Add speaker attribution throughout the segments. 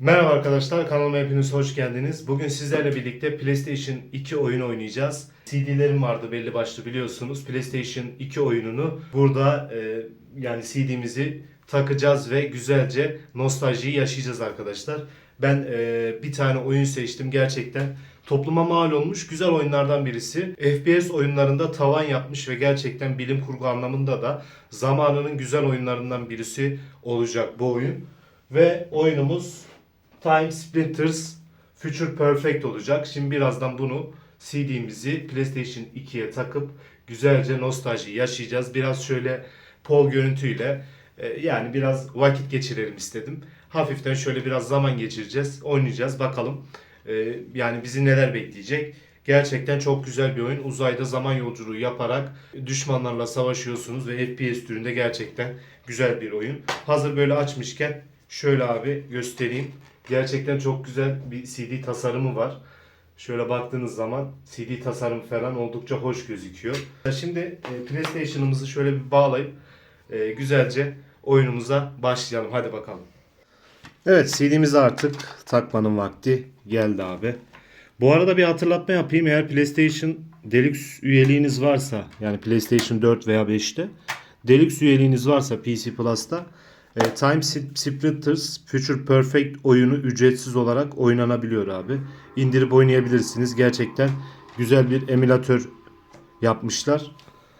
Speaker 1: Merhaba arkadaşlar kanalıma hepiniz hoş geldiniz. Bugün sizlerle birlikte PlayStation 2 oyunu oynayacağız. CD'lerim vardı belli başlı biliyorsunuz. PlayStation 2 oyununu burada e, yani CD'mizi takacağız ve güzelce nostaljiyi yaşayacağız arkadaşlar. Ben e, bir tane oyun seçtim gerçekten topluma mal olmuş güzel oyunlardan birisi. FPS oyunlarında tavan yapmış ve gerçekten bilim kurgu anlamında da zamanının güzel oyunlarından birisi olacak bu oyun. Ve oyunumuz Time Splinters Future Perfect olacak. Şimdi birazdan bunu CD'mizi PlayStation 2'ye takıp güzelce nostalji yaşayacağız. Biraz şöyle pol görüntüyle e, yani biraz vakit geçirelim istedim. Hafiften şöyle biraz zaman geçireceğiz, oynayacağız bakalım. E, yani bizi neler bekleyecek. Gerçekten çok güzel bir oyun. Uzayda zaman yolculuğu yaparak düşmanlarla savaşıyorsunuz ve FPS türünde gerçekten güzel bir oyun. Hazır böyle açmışken şöyle abi göstereyim. Gerçekten çok güzel bir CD tasarımı var. Şöyle baktığınız zaman CD tasarımı falan oldukça hoş gözüküyor. Şimdi e, PlayStation'ımızı şöyle bir bağlayıp e, güzelce oyunumuza başlayalım. Hadi bakalım. Evet CD'mizi artık takmanın vakti geldi abi. Bu arada bir hatırlatma yapayım. Eğer PlayStation Deluxe üyeliğiniz varsa yani PlayStation 4 veya 5'te Deluxe üyeliğiniz varsa PC Plus'ta e, Time Splitters Future Perfect oyunu ücretsiz olarak oynanabiliyor abi. İndirip oynayabilirsiniz. Gerçekten güzel bir emülatör yapmışlar.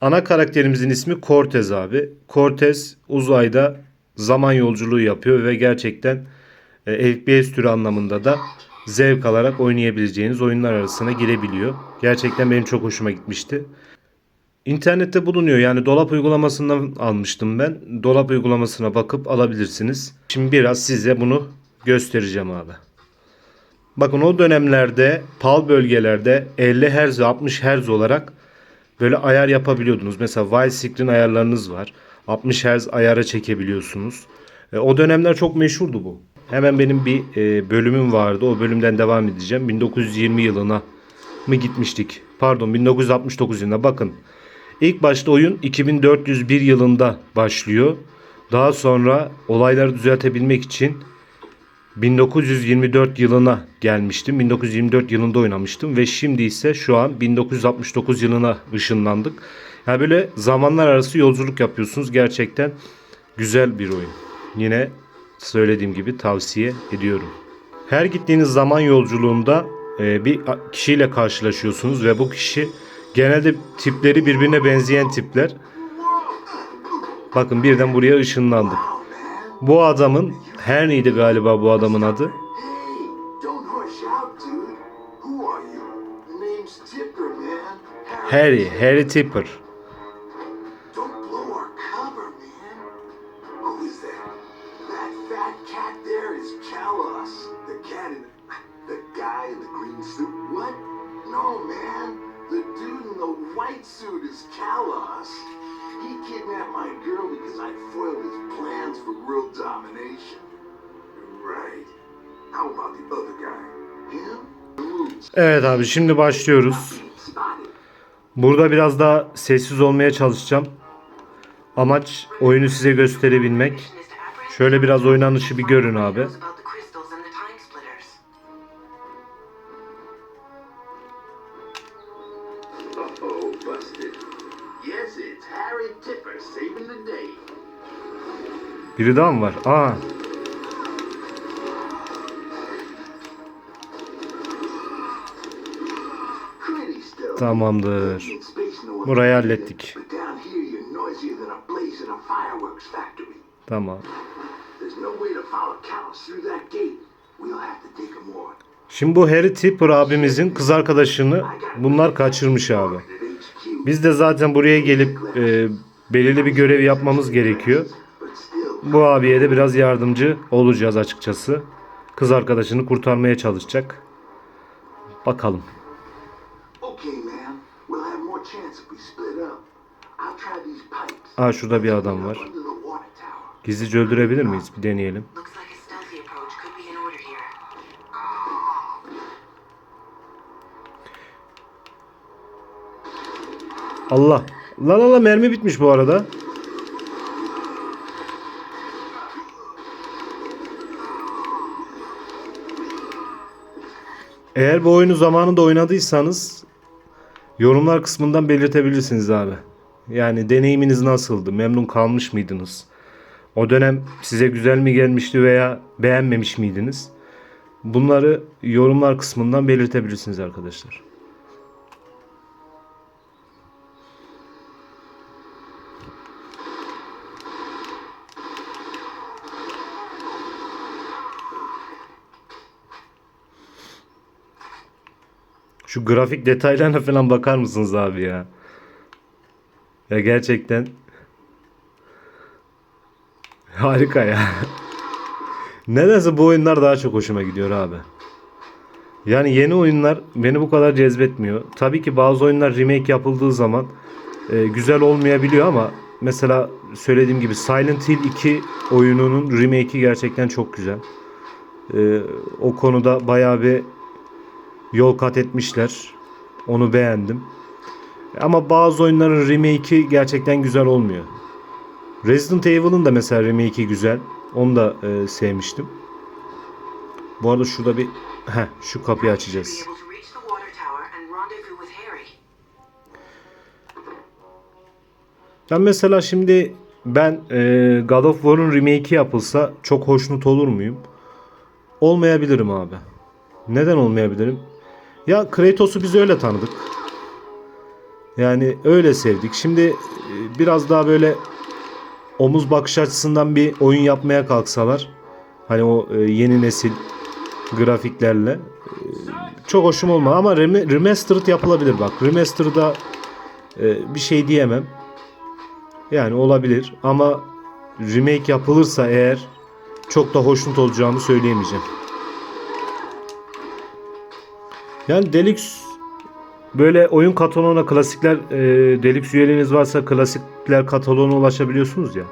Speaker 1: Ana karakterimizin ismi Cortez abi. Cortez uzayda zaman yolculuğu yapıyor ve gerçekten e, FPS türü anlamında da zevk alarak oynayabileceğiniz oyunlar arasına girebiliyor. Gerçekten benim çok hoşuma gitmişti. İnternette bulunuyor yani dolap uygulamasından almıştım ben. Dolap uygulamasına bakıp alabilirsiniz. Şimdi biraz size bunu göstereceğim abi. Bakın o dönemlerde PAL bölgelerde 50 Hz 60 Hz olarak böyle ayar yapabiliyordunuz. Mesela widescreen ayarlarınız var. 60 Hz ayara çekebiliyorsunuz. E, o dönemler çok meşhurdu bu. Hemen benim bir e, bölümüm vardı. O bölümden devam edeceğim. 1920 yılına mı gitmiştik? Pardon 1969 yılına bakın. İlk başta oyun 2401 yılında başlıyor. Daha sonra olayları düzeltebilmek için 1924 yılına gelmiştim. 1924 yılında oynamıştım ve şimdi ise şu an 1969 yılına ışınlandık. Yani böyle zamanlar arası yolculuk yapıyorsunuz. Gerçekten güzel bir oyun. Yine söylediğim gibi tavsiye ediyorum. Her gittiğiniz zaman yolculuğunda e, bir kişiyle karşılaşıyorsunuz ve bu kişi genelde tipleri birbirine benzeyen tipler. Bakın birden buraya ışınlandık. Bu adamın Henry'di galiba bu adamın adı.
Speaker 2: Hey, don't rush suit is Kalos. He kidnapped my girl because I foiled his plans for world domination. Right. How about the other guy? Him?
Speaker 1: Evet abi şimdi başlıyoruz. Burada biraz daha sessiz olmaya çalışacağım. Amaç oyunu size gösterebilmek. Şöyle biraz oynanışı bir görün abi.
Speaker 2: Uh-oh, busted. Yes, it's Harry Tipper saving the day.
Speaker 1: Biri daha mı var? Aa, tamamdır. Burayı hallettik.
Speaker 2: it,
Speaker 1: Şimdi bu Harry Tipper abimizin kız arkadaşını bunlar kaçırmış abi. Biz de zaten buraya gelip e, belirli bir görev yapmamız gerekiyor. Bu abiye de biraz yardımcı olacağız açıkçası. Kız arkadaşını kurtarmaya çalışacak. Bakalım. Aa şurada bir adam var. Gizlice öldürebilir miyiz? Bir deneyelim. Allah. La la la mermi bitmiş bu arada. Eğer bu oyunu zamanında oynadıysanız yorumlar kısmından belirtebilirsiniz abi. Yani deneyiminiz nasıldı? Memnun kalmış mıydınız? O dönem size güzel mi gelmişti veya beğenmemiş miydiniz? Bunları yorumlar kısmından belirtebilirsiniz arkadaşlar. Şu grafik detaylarına falan bakar mısınız abi ya? Ya gerçekten harika ya. Nedense bu oyunlar daha çok hoşuma gidiyor abi. Yani yeni oyunlar beni bu kadar cezbetmiyor. Tabii ki bazı oyunlar remake yapıldığı zaman e, güzel olmayabiliyor ama mesela söylediğim gibi Silent Hill 2 oyununun remake'i gerçekten çok güzel. E, o konuda bayağı bir yol kat etmişler. Onu beğendim. Ama bazı oyunların remake'i gerçekten güzel olmuyor. Resident Evil'ın da mesela remake'i güzel. Onu da e, sevmiştim. Bu arada şurada bir heh, şu kapıyı açacağız. Ben mesela şimdi ben e, God of War'un remake'i yapılsa çok hoşnut olur muyum? Olmayabilirim abi. Neden olmayabilirim? Ya Kratos'u biz öyle tanıdık. Yani öyle sevdik. Şimdi e, biraz daha böyle omuz bakış açısından bir oyun yapmaya kalksalar hani o e, yeni nesil grafiklerle e, çok hoşum olma ama rem- remastered yapılabilir bak. Remastered'a bir şey diyemem. Yani olabilir ama remake yapılırsa eğer çok da hoşnut olacağımı söyleyemeyeceğim. Yani Deluxe böyle oyun kataloğuna klasikler e, Deluxe üyeliğiniz varsa klasikler kataloğuna ulaşabiliyorsunuz ya.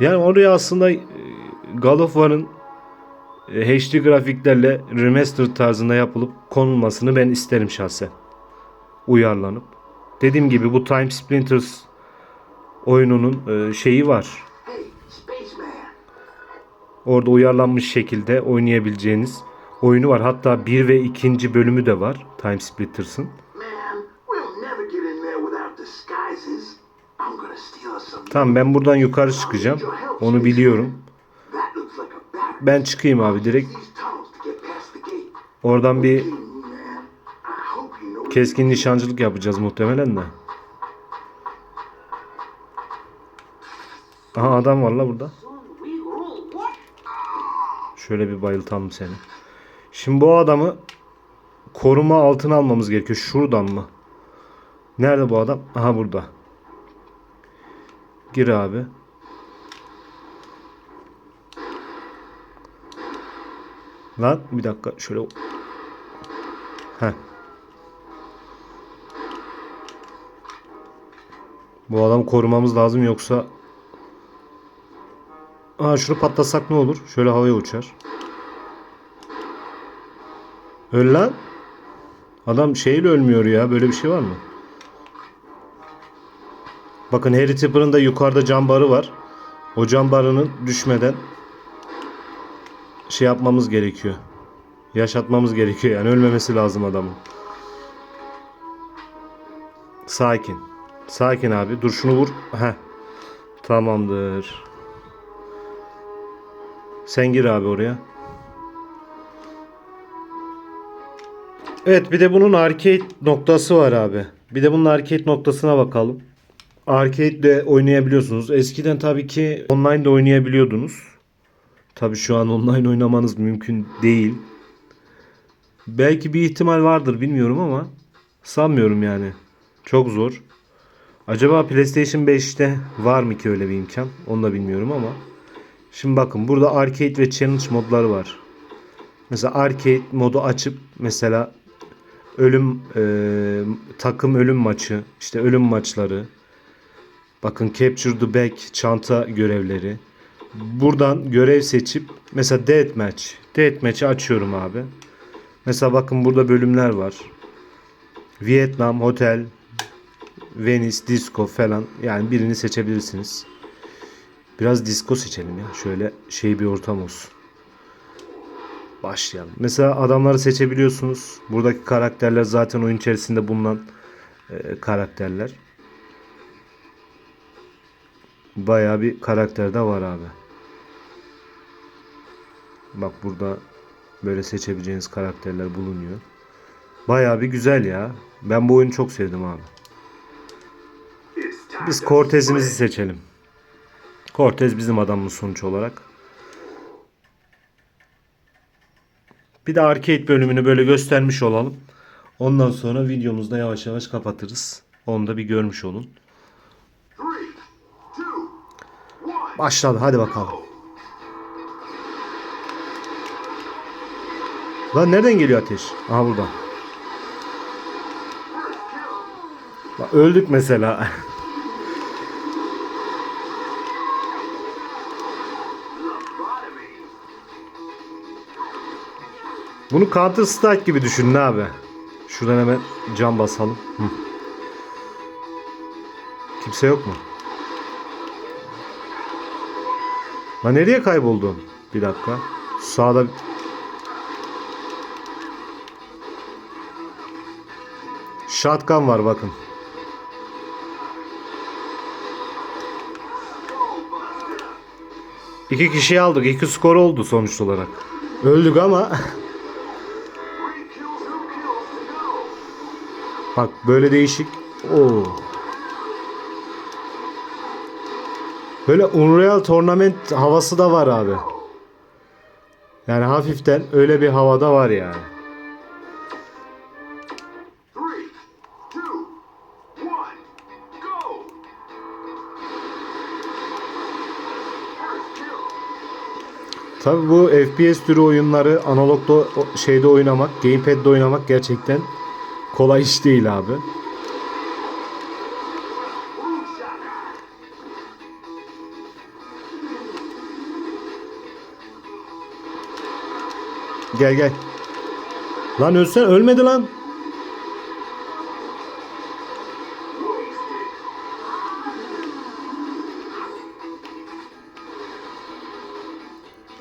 Speaker 1: Yani oraya aslında e, God of War'ın e, HD grafiklerle remaster tarzında yapılıp konulmasını ben isterim şahsen. Uyarlanıp. Dediğim gibi bu Time Splinters oyununun e, şeyi var. Orada uyarlanmış şekilde oynayabileceğiniz oyunu var. Hatta bir ve ikinci bölümü de var Time Splitters'ın. Tamam ben buradan yukarı çıkacağım. Onu biliyorum. Ben çıkayım abi direkt. Oradan bir keskin nişancılık yapacağız muhtemelen de. Aha adam var la burada. Şöyle bir bayıltalım seni. Şimdi bu adamı koruma altına almamız gerekiyor. Şuradan mı? Nerede bu adam? Aha burada. Gir abi. Lan bir dakika şöyle. Heh. Bu adamı korumamız lazım yoksa Aa şunu patlasak ne olur? Şöyle havaya uçar. Öl lan. Adam şeyle ölmüyor ya. Böyle bir şey var mı? Bakın Harry Tipper'ın da yukarıda cam barı var. O cam barının düşmeden şey yapmamız gerekiyor. Yaşatmamız gerekiyor yani ölmemesi lazım adamın. Sakin. Sakin abi. Dur şunu vur. Heh. Tamamdır. Sen gir abi oraya. Evet bir de bunun arcade noktası var abi. Bir de bunun arcade noktasına bakalım. Arcade de oynayabiliyorsunuz. Eskiden tabii ki online de oynayabiliyordunuz. Tabii şu an online oynamanız mümkün değil. Belki bir ihtimal vardır bilmiyorum ama sanmıyorum yani. Çok zor. Acaba PlayStation 5'te var mı ki öyle bir imkan? Onu da bilmiyorum ama. Şimdi bakın burada arcade ve challenge modları var. Mesela arcade modu açıp mesela ölüm e, takım ölüm maçı, işte ölüm maçları. Bakın capture the bag çanta görevleri. Buradan görev seçip mesela deathmatch. Deathmatch'i açıyorum abi. Mesela bakın burada bölümler var. Vietnam, Hotel, Venice, Disco falan. Yani birini seçebilirsiniz. Biraz disco seçelim ya. Şöyle şey bir ortam olsun. Başlayalım. Mesela adamları seçebiliyorsunuz. Buradaki karakterler zaten oyun içerisinde bulunan e, karakterler. Bayağı bir karakter de var abi. Bak burada böyle seçebileceğiniz karakterler bulunuyor. Bayağı bir güzel ya. Ben bu oyunu çok sevdim abi. Biz Cortez'imizi seçelim. Cortez bizim adamımız sonuç olarak. Bir de arcade bölümünü böyle göstermiş olalım. Ondan sonra videomuzda yavaş yavaş kapatırız. Onu da bir görmüş olun. Başladı hadi bakalım. Lan nereden geliyor ateş? Aha buradan. Lan öldük mesela. Bunu Counter Strike gibi düşünün abi. Şuradan hemen cam basalım. Hı. Kimse yok mu? Lan nereye kayboldun? Bir dakika. Sağda Shotgun var bakın. İki kişiyi aldık. iki skor oldu sonuç olarak. Öldük ama Bak böyle değişik. Oo. Böyle Unreal Tournament havası da var abi. Yani hafiften öyle bir havada var yani. Tabi bu FPS türü oyunları analogda şeyde oynamak, gamepad'de oynamak gerçekten kolay iş değil abi. Gel gel. Lan ölsen ölmedi lan.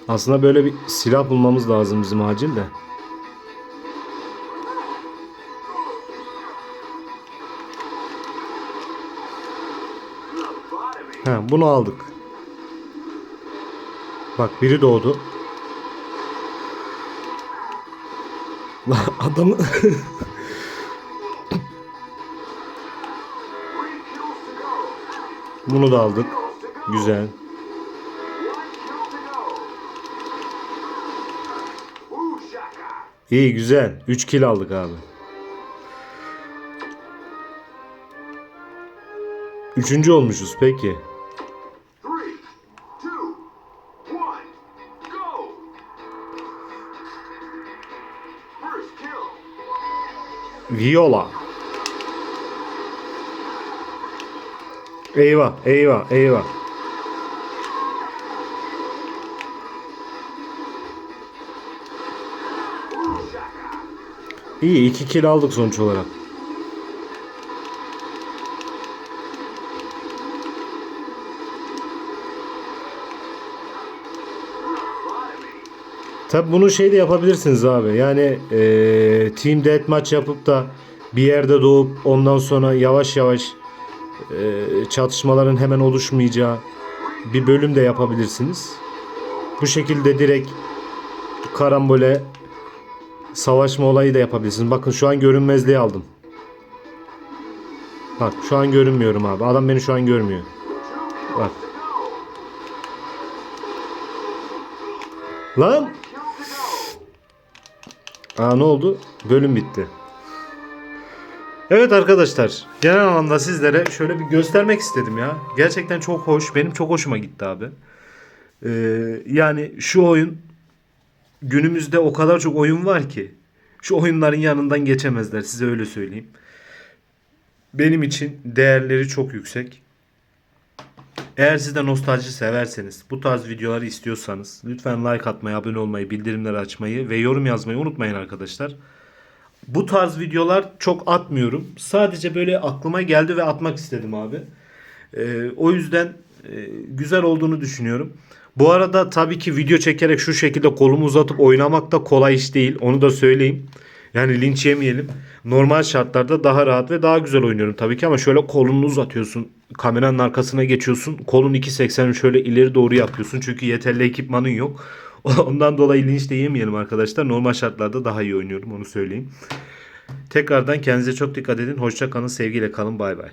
Speaker 1: Aslında böyle bir silah bulmamız lazım bizim acil de. He, bunu aldık. Bak biri doğdu. Adamı bunu da aldık. Güzel. İyi güzel. 3 kill aldık abi. Üçüncü olmuşuz peki. Viola. Eyvah, eyvah, eyvah. İyi, 2 kill aldık sonuç olarak. Tabi bunu şey de yapabilirsiniz abi. Yani eee team deathmatch yapıp da bir yerde doğup ondan sonra yavaş yavaş eee, çatışmaların hemen oluşmayacağı bir bölüm de yapabilirsiniz. Bu şekilde direkt karambole savaşma olayı da yapabilirsiniz. Bakın şu an görünmezliği aldım. Bak şu an görünmüyorum abi. Adam beni şu an görmüyor. Bak. Lan! Aa ne oldu? Bölüm bitti. Evet arkadaşlar. Genel anlamda sizlere şöyle bir göstermek istedim ya. Gerçekten çok hoş. Benim çok hoşuma gitti abi. Ee, yani şu oyun günümüzde o kadar çok oyun var ki. Şu oyunların yanından geçemezler size öyle söyleyeyim. Benim için değerleri çok yüksek. Eğer siz de nostalji severseniz, bu tarz videoları istiyorsanız lütfen like atmayı, abone olmayı, bildirimleri açmayı ve yorum yazmayı unutmayın arkadaşlar. Bu tarz videolar çok atmıyorum. Sadece böyle aklıma geldi ve atmak istedim abi. Ee, o yüzden e, güzel olduğunu düşünüyorum. Bu arada tabii ki video çekerek şu şekilde kolumu uzatıp oynamak da kolay iş değil. Onu da söyleyeyim. Yani linç yemeyelim. Normal şartlarda daha rahat ve daha güzel oynuyorum tabii ki ama şöyle kolunu uzatıyorsun. Kameranın arkasına geçiyorsun. Kolun 2.80'i şöyle ileri doğru yapıyorsun. Çünkü yeterli ekipmanın yok. Ondan dolayı linç de yemeyelim arkadaşlar. Normal şartlarda daha iyi oynuyorum onu söyleyeyim. Tekrardan kendinize çok dikkat edin. Hoşça kalın. Sevgiyle kalın. Bay bay.